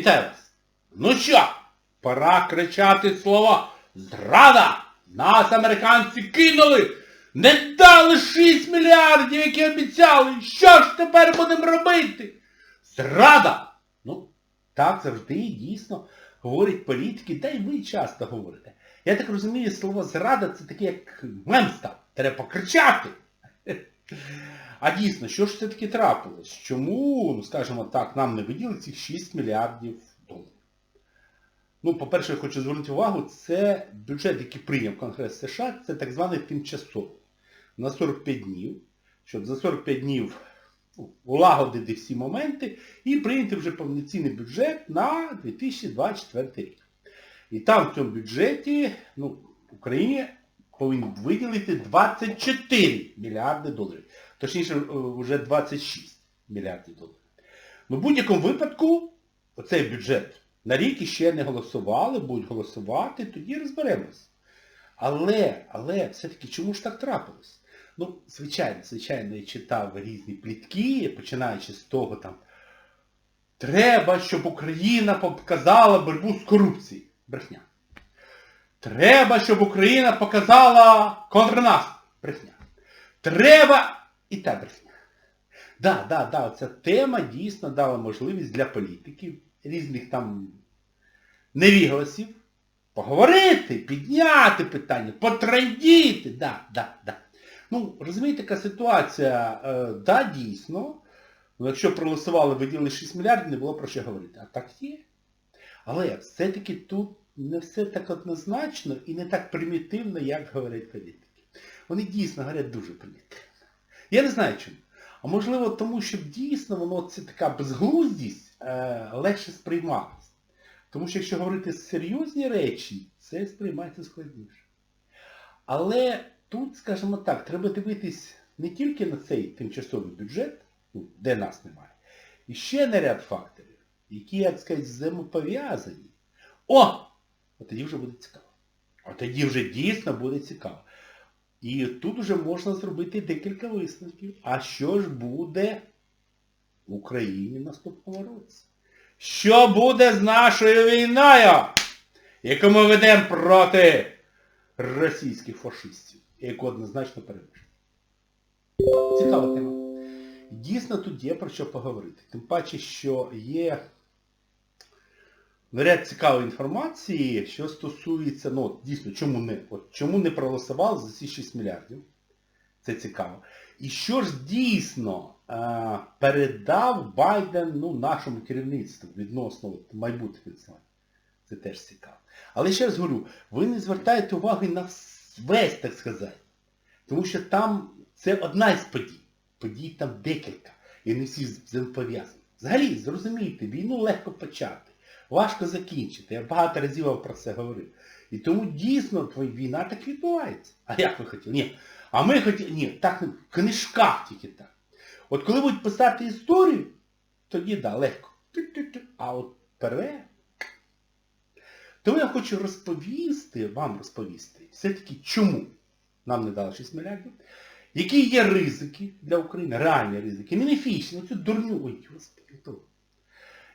Вітаю вас! Ну що, пора кричати слова Зрада! Нас американці кинули! Не дали 6 мільярдів, які обіцяли! Що ж тепер будемо робити? Зрада! Ну, так завжди дійсно говорять політики, та й ви часто говорите. Я так розумію, слово зрада це таке як мем став. Треба покричати. А дійсно, що ж все-таки трапилось? Чому, ну скажімо так, нам не виділи цих 6 мільярдів доларів? Ну, по-перше, я хочу звернути увагу, це бюджет, який прийняв Конгрес США, це так званий тимчасовий. На 45 днів, щоб за 45 днів улагодити всі моменти і прийняти вже повноцінний бюджет на 2024 рік. І там в цьому бюджеті, ну, Україні повинні виділити 24 мільярди доларів. Точніше, е, вже 26 мільярдів доларів. Ну, в будь-якому випадку, оцей бюджет на рік іще не голосували, будуть голосувати, тоді розберемось. Але, але, все-таки, чому ж так трапилось? Ну, звичайно, звичайно, я читав різні плітки, починаючи з того там, треба, щоб Україна показала боротьбу з корупцією. Брехня. Треба, щоб Україна показала контрнаступ. Брехня. Треба і та брехня. Да, да, да, ця тема дійсно дала можливість для політиків, різних там невігласів, поговорити, підняти питання, потрендіти. Да, да, да. Ну, розумієте, така ситуація, е, да, дійсно, ну, якщо проголосували, виділили 6 мільярдів, не було про що говорити. А так є. Але все-таки тут не все так однозначно і не так примітивно, як говорять політики. Вони дійсно говорять дуже примітивно. Я не знаю чому. А можливо тому, що дійсно воно це така безглуздість е, легше сприймалась. Тому що якщо говорити серйозні речі, це сприймається складніше. Але тут, скажімо так, треба дивитись не тільки на цей тимчасовий бюджет, ну, де нас немає, і ще на ряд факторів, які, як сказати, взаємопов'язані. О! От тоді вже буде цікаво. От тоді вже дійсно буде цікаво. І тут вже можна зробити декілька висновків. А що ж буде в Україні в наступному році? Що буде з нашою війною, яку ми ведемо проти російських фашистів, яку однозначно переможемо? Цікава тема. Дійсно тут є про що поговорити. Тим паче, що є ряд цікавої інформації, що стосується, ну, дійсно, чому не, от, чому не проголосували за ці 6 мільярдів. Це цікаво. І що ж дійсно е, передав Байден ну, нашому керівництву відносно от, майбутніх відсилань. Це теж цікаво. Але ще раз говорю, ви не звертаєте уваги на весь, так сказати. Тому що там це одна із подій. Подій там декілька. І не всі взаємопов'язані. Взагалі, зрозумійте, війну легко почати. Важко закінчити. Я багато разів вам про це говорив. І тому дійсно війна так відбувається. А як ви хотіли? Ні. А ми хотіли... Ні, так в книжках тільки так. От коли будуть писати історію, тоді да, легко. А от пере. Тому я хочу розповісти, вам розповісти, все-таки чому нам не дали 6 мільярдів, які є ризики для України, реальні ризики, не міфічні, цю дурню, ой, господи.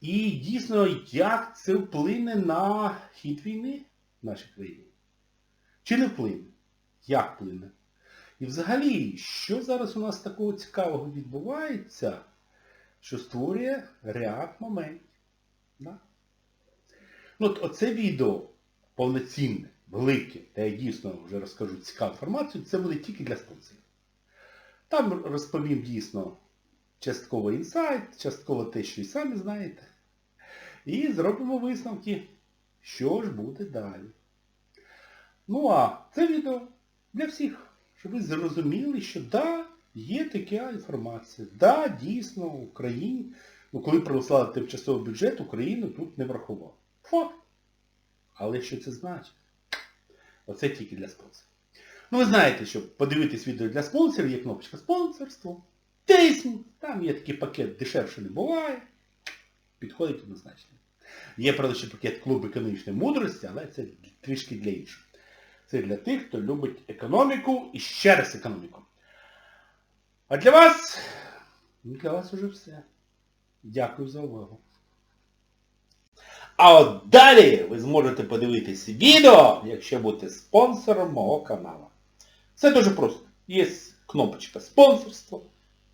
І дійсно, як це вплине на хід війни в нашій країні? Чи не вплине? Як вплине? І взагалі, що зараз у нас такого цікавого відбувається, що створює ряд моментів. Да? Ну, от оце відео повноцінне, велике, де я дійсно вже розкажу цікаву інформацію, це буде тільки для спонсорів. Там розповім дійсно частково інсайт, частково те, що і самі знаєте. І зробимо висновки, що ж буде далі. Ну а це відео для всіх, щоб ви зрозуміли, що да, є така інформація. Да, дійсно, Україні, ну коли проголосували тимчасовий бюджет, Україну тут не врахував. Факт. Але що це значить? Оце тільки для спонсорів. Ну ви знаєте, щоб подивитись відео для спонсорів, є кнопочка спонсорство. Тисніть. Там є такий пакет, дешевше не буває. Підходить однозначно. Є, правда, ще пакет клуб економічної мудрості, але це трішки для інших. Це для тих, хто любить економіку і ще раз економіку. А для вас, для вас уже все. Дякую за увагу. А от далі ви зможете подивитись відео, якщо будете спонсором мого каналу. Це дуже просто. Є кнопочка спонсорство.